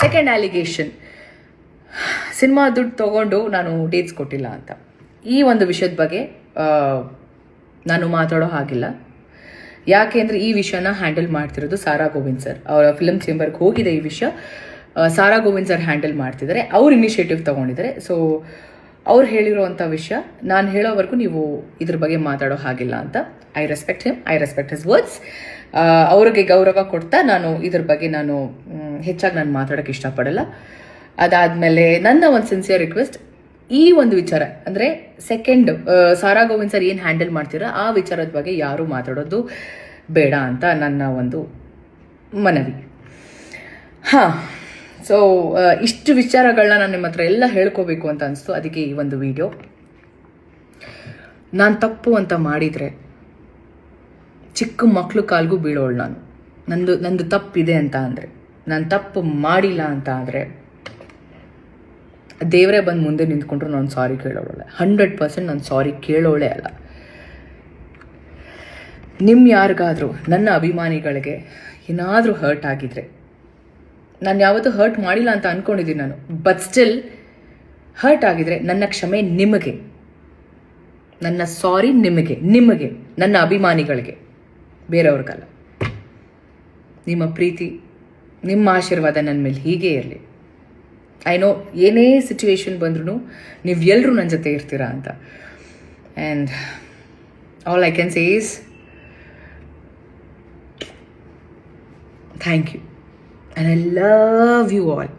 Second allegation cinema ದುಡ್ಡು ತೊಗೊಂಡು ನಾನು ಡೇಟ್ಸ್ ಕೊಟ್ಟಿಲ್ಲ ಅಂತ. ಈ ಒಂದು ವಿಷಯದ ಬಗ್ಗೆ ನಾನು ಮಾತಾಡೋ ಹಾಗಿಲ್ಲ. ಯಾಕೆಂದರೆ ಈ ವಿಷಯನ ಹ್ಯಾಂಡಲ್ ಮಾಡ್ತಿರೋದು ಸಾರಾ ಗೋವಿಂದ್ ಸರ್. ಅವರ ಫಿಲಮ್ ಚೇಂಬರ್ಗೆ ಹೋಗಿದೆ ಈ ವಿಷಯ. ಸಾರಾ ಗೋವಿಂದ್ ಸರ್ ಹ್ಯಾಂಡಲ್ ಮಾಡ್ತಿದ್ದಾರೆ. ಅವ್ರು ಇನಿಷಿಯೇಟಿವ್ ತೊಗೊಂಡಿದ್ದಾರೆ. ಸೊ ಅವ್ರು ಹೇಳಿರೋವಂಥ ವಿಷಯ, ನಾನು ಹೇಳೋವರೆಗೂ ನೀವು ಇದ್ರ ಬಗ್ಗೆ ಮಾತಾಡೋ ಹಾಗಿಲ್ಲ ಅಂತ. I respect him I respect his words ಅವ್ರಿಗೆ ಗೌರವ ಕೊಡ್ತಾ ನಾನು ಇದ್ರ ಬಗ್ಗೆ ನಾನು ಹೆಚ್ಚಾಗಿ ನಾನು ಮಾತಾಡೋಕ್ಕೆ ಇಷ್ಟಪಡಲ್ಲ. ಅದಾದಮೇಲೆ ನನ್ನ ಒಂದು ಸಿನ್ಸಿಯರ್ ರಿಕ್ವೆಸ್ಟ್ ಈ ಒಂದು ವಿಚಾರ, ಅಂದರೆ ಸೆಕೆಂಡ್ ಸಾರಾ ಗೋವಿಂದ್ ಸರ್ ಏನು ಹ್ಯಾಂಡಲ್ ಮಾಡ್ತೀರಾ, ಆ ವಿಚಾರದ ಬಗ್ಗೆ ಯಾರೂ ಮಾತಾಡೋದು ಬೇಡ ಅಂತ ನನ್ನ ಒಂದು ಮನವಿ. ಹಾಂ ಸೊ ಇಷ್ಟು ವಿಚಾರಗಳನ್ನ ನಾನು ನಿಮ್ಮ ಹತ್ರ ಎಲ್ಲ ಹೇಳ್ಕೋಬೇಕು ಅಂತ ಅನಿಸ್ತು, ಅದಕ್ಕೆ ಈ ಒಂದು ವಿಡಿಯೋ ನಾನು ತಪ್ಪು ಅಂತ ಮಾಡಿದರೆ ಚಿಕ್ಕ ಮಕ್ಕಳು ಕಾಲ್ಗೂ ಬೀಳೋಳು ನಾನು. ನಂದು ನಂದು ತಪ್ಪಿದೆ ಅಂತ ಅಂದರೆ. ನಾನು ತಪ್ಪು ಮಾಡಿಲ್ಲ ಅಂತ ಆದರೆ ದೇವರೇ ಬಂದು ಮುಂದೆ ನಿಂತ್ಕೊಂಡ್ರು ನಾನು ಸಾರಿ ಕೇಳೋಳೆ. ಹಂಡ್ರೆಡ್ ಪರ್ಸೆಂಟ್ ನಾನು ಸಾರಿ ಕೇಳೋಳೆ ಅಲ್ಲ. ನಿಮ್ಮ ಯಾರಿಗಾದರೂ, ನನ್ನ ಅಭಿಮಾನಿಗಳಿಗೆ ಏನಾದರೂ ಹರ್ಟ್ ಆಗಿದ್ರೆ, ನಾನು ಯಾವತ್ತೂ ಹರ್ಟ್ ಮಾಡಿಲ್ಲ ಅಂತ ಅಂದ್ಕೊಂಡಿದ್ದೀನಿ ನಾನು ಬಟ್ ಸ್ಟಿಲ್ ಹರ್ಟ್ ಆಗಿದ್ರೆ ನನ್ನ ಕ್ಷಮೆ ನಿಮಗೆ. ನನ್ನ ಸಾರಿ ನಿಮಗೆ ನಿಮಗೆ, ನನ್ನ ಅಭಿಮಾನಿಗಳಿಗೆ, ಬೇರೆಯವ್ರಿಗಲ್ಲ. ನಿಮ್ಮ ಪ್ರೀತಿ ನಿಮ್ಮ ಆಶೀರ್ವಾದ ನನ್ನ ಮೇಲೆ ಹೀಗೆ ಇರಲಿ. ಐ ಏನೇ ಸಿಚುವೇಶನ್ ಬಂದ್ರೂ ನೀವು ಎಲ್ಲರೂ ನನ್ನ ಜೊತೆ ಇರ್ತೀರಾ ಅಂತ. And all I can say is thank you and I love you all